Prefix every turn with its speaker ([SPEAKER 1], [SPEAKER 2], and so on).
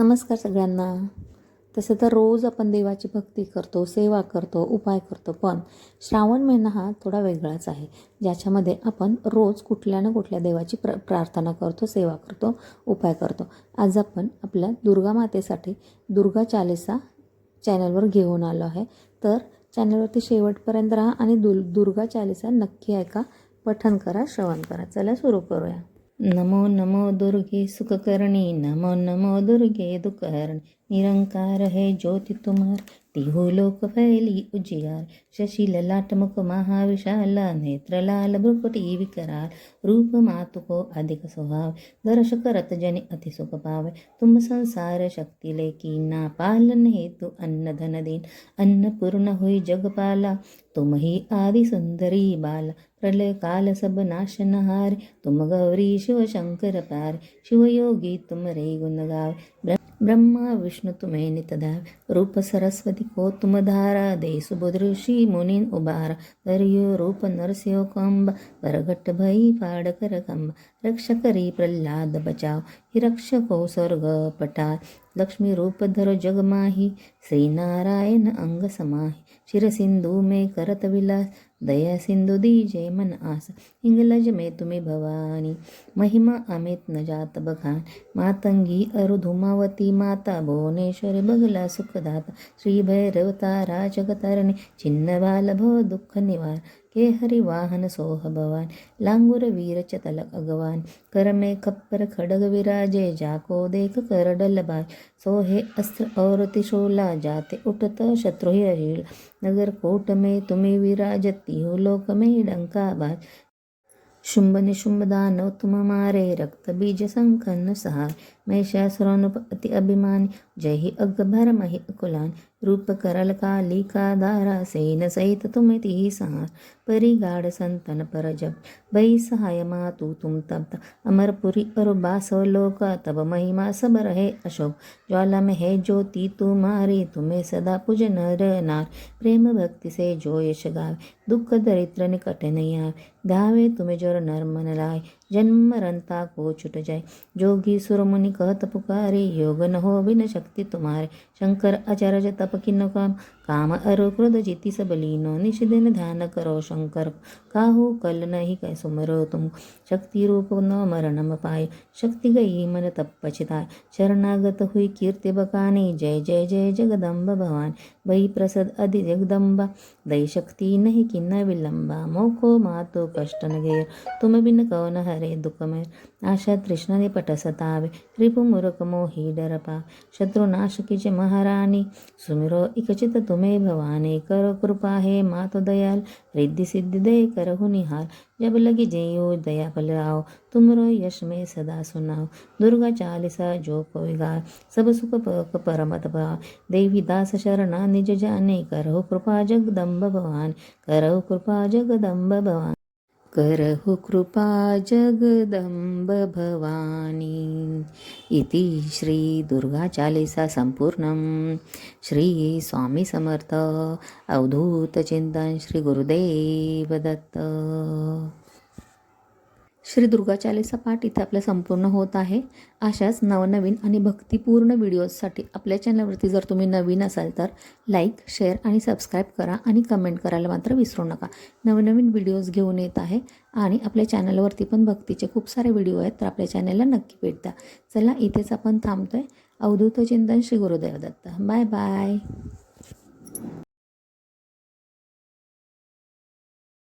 [SPEAKER 1] नमस्कार सगळ्यांना. तसं तर रोज आपण देवाची भक्ती करतो सेवा करतो उपाय करतो पण श्रावण महिना हा थोडा वेगळाच आहे. ज्याच्यामध्ये आपण रोज कुठल्या ना कुठल्या देवाची प्र प्रार्थना करतो सेवा करतो उपाय करतो. आज आपण आपल्या दुर्गा मातेसाठी दुर्गा चालिसा चॅनलवर घेऊन आलो आहे. तर चॅनलवरती शेवटपर्यंत राहा आणि दुल दुर्गा चालिसा नक्की ऐका. पठन करा श्रवण करा. चला सुरू करूया. नमो नमो दुर्गे सुखकर्णी नमो नमो दुर्गे दुखहरणी निरंकार है ज्योति तुम्हार। तिहु हो लोक फैली उजियार शशि लाटमुख महाविशाल नेत्र लाल भ्रुकुटी विकराल रूप मातु को अधिक स्वभाव दर्श करत जनि अति सुख पावे। तुम संसार शक्ति लेकी ना पालन हेतु अन्न धन दीन। अन्न पूर्ण हुई जगपाला तुम ही आदि सुंदरी बाला। प्रलय काल सब नाशनहार तुम गौरी शिव शंकर पार। शिव योगी तुम रे गुण ब्रह्मा विष्णु तुम्हें नितदाव रूप सरस्वती को तुम धारा दे सुबुध ऋषि मुनि उबार दरियो रूप नरसिंह कंब परगट भई फाड़ कर कंब रक्ष करी प्रहलाद बचाव ही रक्षको स्वर्ग पटार लक्ष्मी रूप धरो जग माही, श्री नारायण अंग समाही शिर सिंधु में करत विलास दया सिंधु दीजे मन आस इंग्लज में तुम्ही भवानी महिमा अमित न जात बखान मातंगी अरुधुमावती माता भुवनेश्वर बगला सुखदाता श्री भैरव तारा जगतारणी छिन्न बाल भव दुःख निवार के हरि वाहन सोह भवान लांगुर वीर चतलक अगवान कर में खप्पर खड़ग विराजे जाको देख कर डल बाज सोहे अस्त्र और त्रिशूला जाते उठत शत्रु हरील नगर कोट में तुम्हें विराजती हो लोक में डंका बाज शुंभ निशुंभ दानव तुम मारे रक्त बीज संकन सहार महिषासुरानुप अति अभिमानी जय ही अकबर मही अकुलान रूप करल काली का दारा सेन सहित तुम ती सहार परी गाढ़ संतन पर जब भई सहाय मातु तुम तब अमरपुरी और बासव लोक तब महिमा सब रहे अशोक ज्वाला में है ज्योति तुम्हारी तुम्हें सदा पूज नर नार। प्रेम भक्ति से जो यश गावे दुख दरिद्र निकट नहीं आवे धावे तुम्हें ज़ोर नर मन लाए जन्म मरनता को छुट जाए। जोगी सुर मुनि कहत पुकारे योग न हो बिन शक्ति तुम्हारे। शंकर आचार्य तप किन काम। काम अरु क्रोध जीति सब लीनो। निश दिन ध्यान करो शंकर। काहू कल नहीं कै सुमरो तुम। शक्ति रूप न मरणम पाए। शक्ति गई मन तप पछताए शरणागत हुई कीर्ति बकानी। जय जय जय जगदम्ब भवान। बई प्रसद अधि जगदम्बा। दई शक्ति नहीं किन्न विलंबा। मोको मातो कष्ट न घेर। तुम बिन कवन हरे तृष्णा ने पट सतावे। रिपु मूर्ख मोही डर पा शत्रु नाश कीज महारानी। सुमिरो इकचित तुम्हें भवानी करो कृपा। है मातो दयाल, रिद्धि सिद्धि दे करहु निहाल। जब लगी जयो दया फल आओ तुमरो यश में सदा सुनाओ। दुर्गा चालीसा जो कोई गाय सब सुख परमत भा देवी दास शरणा निज जाने। करहु कृपा जगदम्ब भवान। करहु कृपा जगदम्ब भवान। करहु कृपा जगदम्ब भवानी। इति श्रीदुर्गाचालिसा सम्पूर्णं श्रीस्वामीसमर्थ अवधूतचिन्तन श्रीगुरुदेवदत्त श्री गुरुदेव दुर्गा चालीसा पाठ इथे आपलं संपूर्ण होत आहे. अशाच नवनवीन आणि भक्तिपूर्ण व्हिडिओजसाठी आपल्या चॅनलवरती जर तुम्ही नवीन असाल तर लाईक शेअर आणि सबस्क्राईब करा आणि कमेंट करायला मात्र विसरू नका. नवनवीन व्हिडिओज घेऊन येत आहे आणि आपल्या चॅनलवरती पण भक्तीचे खूप सारे व्हिडिओ आहेत तर आपल्या चॅनलला नक्की भेट द्या. चला इथेच आपण आहे अवधूत चिंतन श्री गुरुदेव दत्त. Bye bye.